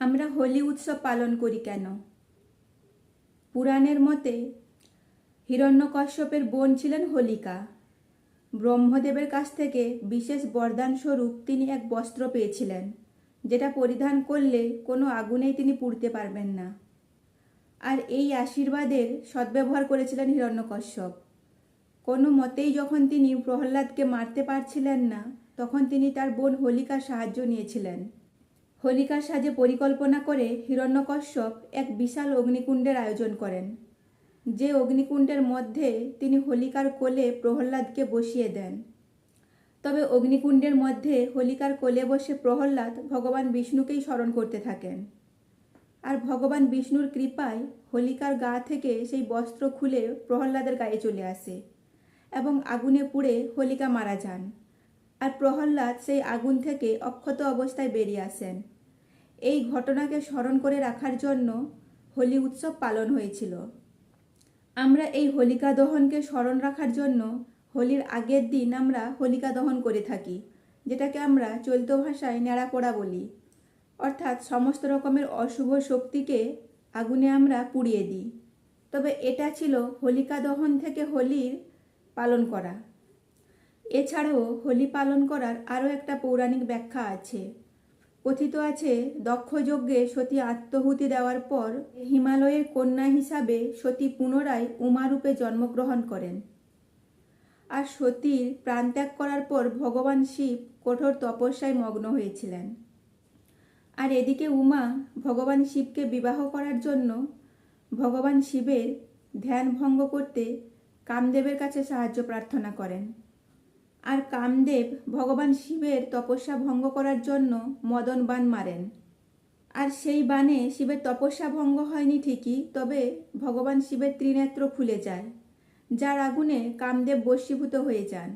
আমরা হোলি উৎসব পালন করি কেন? পুরাণের মতে হিরণ্যকশ্যপের বোন ছিলেন হোলিকা। ব্রহ্মদেবের কাছ থেকে বিশেষ বরদান স্বরূপ তিনি এক বস্ত্র পেয়েছিলেন, যেটা পরিধান করলে কোনো আগুনেই তিনি পুড়তে পারবেন না। আর এই আশীর্বাদের সদ্ব্যবহার করেছিলেন হিরণ্যকশ্যপ। কোনো মতেই যখন তিনি প্রহ্লাদকে মারতে পারছিলেন না, তখন তিনি তার বোন হোলিকার সাহায্য নিয়েছিলেন। হোলিকার সাজে পরিকল্পনা করে হিরণ্যকশ্যপ এক বিশাল অগ্নিকুণ্ডের আয়োজন করেন, যে অগ্নিকুণ্ডের মধ্যে তিনি হোলিকার কোলে প্রহ্লাদকে বসিয়ে দেন। তবে অগ্নিকুণ্ডের মধ্যে হোলিকার কোলে বসে প্রহ্লাদ ভগবান বিষ্ণুকেই স্মরণ করতে থাকেন। আর ভগবান বিষ্ণুর কৃপায় হোলিকার গা থেকে সেই বস্ত্র খুলে প্রহ্লাদের গায়ে চলে আসে এবং আগুনে পুড়ে হোলিকা মারা যান। আর প্রহ্লাদ সেই আগুন থেকে অক্ষত অবস্থায় বেরিয়ে আসেন। এই ঘটনাকে স্মরণ করে রাখার জন্য হোলি উৎসব পালন হয়েছিল। আমরা এই হোলিকা দহনকে স্মরণ রাখার জন্য হোলির আগের দিন আমরা হোলিকা দহন করে থাকি, যেটাকে আমরা চলিত ভাষায় ন্যাড়া বলি। অর্থাৎ সমস্ত রকমের অশুভ শক্তিকে আগুনে আমরা পুড়িয়ে দিই। তবে এটা ছিল হোলিকা দহন থেকে হোলির পালন করা। এছাড়াও হোলি পালন করার আরও একটা পৌরাণিক ব্যাখ্যা আছে। কথিত আছে দক্ষ যজ্ঞে সতী আত্মহুতি দেওয়ার পর হিমালয়ের কন্যা হিসাবে সতী পুনরায় উমারূপে জন্মগ্রহণ করেন। আর সতীর প্রাণত্যাগ করার পর ভগবান শিব কঠোর তপস্যায় মগ্ন হয়েছিলেন। আর এদিকে উমা ভগবান শিবকে বিবাহ করার জন্য ভগবান শিবের ধ্যান ভঙ্গ করতে কামদেবের কাছে সাহায্য প্রার্থনা করেন। আর কামদেব ভগবান শিবের তপস্যা ভঙ্গ করার জন্য মদন বান মারেন। আর সেই বানে শিবের তপস্যা ভঙ্গ হয়নি ঠিকই, তবে ভগবান শিবের ত্রিনেত্র খুলে যায়, যার আগুনে কামদেব বশীভূত হয়ে যান।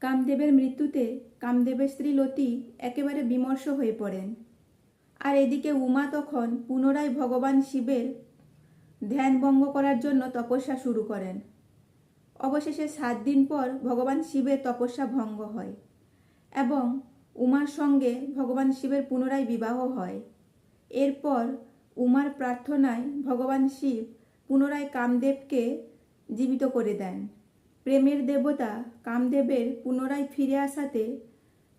কামদেবের মৃত্যুতে কামদেবের স্ত্রী লতি একেবারে বিমর্ষ হয়ে পড়েন। আর এদিকে উমা তখন পুনরায় ভগবান শিবের ধ্যান ভঙ্গ করার জন্য তপস্যা শুরু করেন। অবশেষে সাত দিন পর ভগবান শিবের তপস্যা ভঙ্গ হয় এবং উমার সঙ্গে ভগবান শিবের পুনরায় বিবাহ হয়। এরপর উমার প্রার্থনায় ভগবান শিব পুনরায় কামদেবকে জীবিত করে দেন। প্রেমের দেবতা কামদেবের পুনরায় ফিরে আসাতে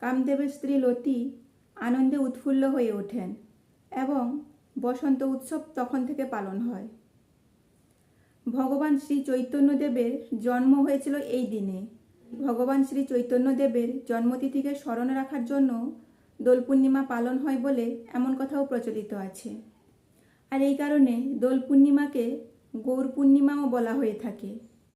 কামদেবের স্ত্রী লতি আনন্দে উৎফুল্ল হয়ে ওঠেন এবং বসন্ত উৎসব তখন থেকে পালন হয়। ভগবান শ্রী চৈতন্যদেবের জন্ম হয়েছিল এই দিনে। ভগবান শ্রী চৈতন্যদেবের জন্মতিথিকে স্মরণ রাখার জন্য দোল পূর্ণিমা পালন হয় বলে এমন কথাও প্রচলিত আছে। আর এই কারণে দোল পূর্ণিমাকে গৌর পূর্ণিমাও বলা হয়ে থাকে।